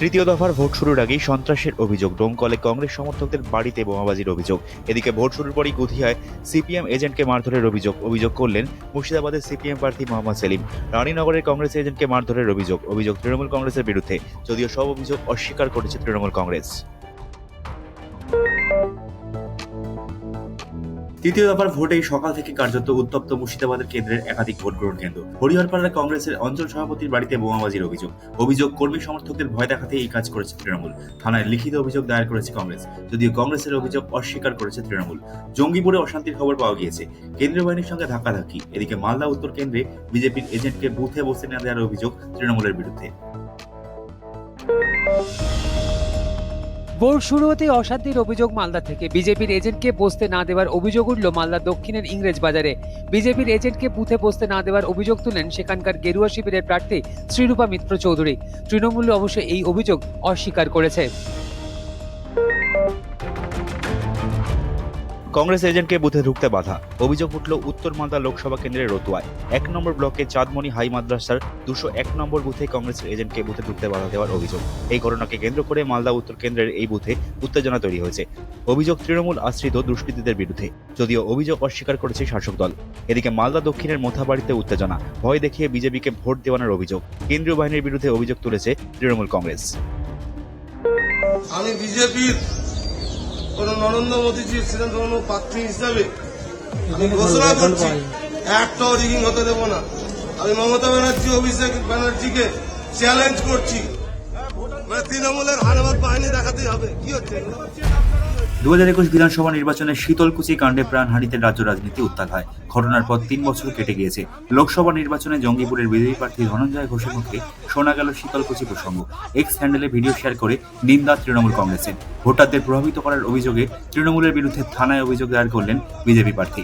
তৃতীয় দফার ভোট শুরুর আগেই সন্ত্রাসের অভিযোগ। ডোমকলে কংগ্রেস সমর্থকদের বাড়িতে বোমাবাজির অভিযোগ। এদিকে ভোট শুরুর পরই গুধিয়ায় সিপিএম এজেন্টকে মারধরের অভিযোগ। অভিযোগ করলেন মুর্শিদাবাদের সিপিএম প্রার্থী মোহাম্মদ সেলিম। রানীনগরের কংগ্রেস এজেন্টকে মারধরের অভিযোগ। অভিযোগ তৃণমূল কংগ্রেসের বিরুদ্ধে। যদিও সব অভিযোগ অস্বীকার করেছে তৃণমূল কংগ্রেস। তৃতীয় দফার ভোটেই সকাল থেকে কার্যত উত্তপ্ত মুর্শিদাবাদের কেন্দ্রের একাধিক ভোট গ্রহণ কেন্দ্র। হরিহরপাড়ার কংগ্রেসের অঞ্চল সভাপতির বাড়িতে বোমাবাজির অভিযোগ। অভিযোগ, কর্মী সমর্থকদের ভয় দেখাতে এই কাজ করেছে তৃণমূল। থানায় লিখিত অভিযোগ দায়ের করেছে কংগ্রেস। যদিও কংগ্রেসের অভিযোগ অস্বীকার করেছে তৃণমূল। জঙ্গিপুরে অশান্তির খবর পাওয়া গিয়েছে। কেন্দ্রীয় বাহিনীর সঙ্গে ধাক্কাধাক্কি। এদিকে মালদা উত্তর কেন্দ্রে বিজেপির এজেন্টকে বুথে বসে না দেওয়ার অভিযোগ তৃণমূলের বিরুদ্ধে। ভোট শুরু হতে অশান্তির অভিযোগ মালদা থেকে। বিজেপির এজেন্টকে বসতে না দেওয়ার অভিযোগ উঠল মালদা দক্ষিণের ইংরেজ বাজারে। বিজেপির এজেন্টকে বুথে বসতে না দেওয়ার অভিযোগ তুলেন সেখানকার গেরুয়া শিবিরের প্রার্থী শ্রীরূপা মিত্র চৌধুরী। তৃণমূল অবশ্য এই অভিযোগ অস্বীকার করেছে। কংগ্রেস এজেন্টকে বুথে ঢুকতে বাধা। অভিযোগ উঠল উত্তর মালদা লোকসভা কেন্দ্রের রতুয়ায়। এক নম্বর ব্লকে চাঁদমণি হাই মাদ্রাসার দুশো এক নম্বর বুথে কংগ্রেসের এজেন্টকে বুথে ঢুকতে বাধা দেওয়ার অভিযোগ। এই ঘটনাকে কেন্দ্র করে মালদা উত্তর কেন্দ্রের এই বুথে উত্তেজনা তৈরি হয়েছে। অভিযোগ তৃণমূল আশ্রিত দুষ্কৃতীদের বিরুদ্ধে, যদিও অভিযোগ অস্বীকার করেছে শাসক দল। এদিকে মালদা দক্ষিণের মোথাবাড়িতে উত্তেজনা, ভয় দেখিয়ে বিজেপিকে ভোট দেওয়ানোর অভিযোগ। কেন্দ্রীয় বাহিনীর বিরুদ্ধে অভিযোগ তুলেছে তৃণমূল কংগ্রেস। আমি বিজেপির কোন নরেন্দ্র মোদীজি ছিলেন কোন প্রার্থী হিসাবে আমি ঘোষণা করছি, একটাও রিগিং হতে দেব না। আমি মমতা ব্যানার্জি, অভিষেক ব্যানার্জিকে চ্যালেঞ্জ করছি। মানে তৃণমূলের হারবার বাহিনী দেখাতেই হবে। কি হচ্ছে? দু হাজার একুশ বিধানসভা নির্বাচনে শীতলকুচি কাণ্ডে প্রাণহানিতে রাজ্য রাজনীতি উত্তাল হয়। ঘটনার পর তিন বছর কেটে গিয়েছে। লোকসভা নির্বাচনে জঙ্গিপুরের বিজয়ী প্রার্থী ধনঞ্জয় ঘোষের মুখে শোনা গেল শীতলকুচি প্রসঙ্গ। এক্স হ্যান্ডেলে ভিডিও শেয়ার করে নিন্দা তৃণমূল কংগ্রেসের। ভোটারদের প্রভাবিত করার অভিযোগে তৃণমূলের বিরুদ্ধে থানায় অভিযোগ দায়ের করলেন বিজেপি প্রার্থী।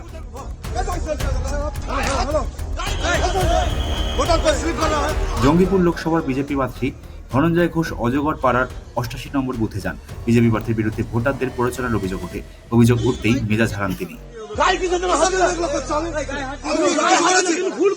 জঙ্গিপুর লোকসভার বিজেপি প্রার্থী ধনঞ্জয় ঘোষ অজগর পাড়ার অষ্টাশি নম্বর বুথে যান। বিজেপি প্রার্থীর বিরুদ্ধে ভোটারদের প্ররোচনার অভিযোগ ওঠে। অভিযোগ উঠতেই মেজাজ হারান তিনি। ভুল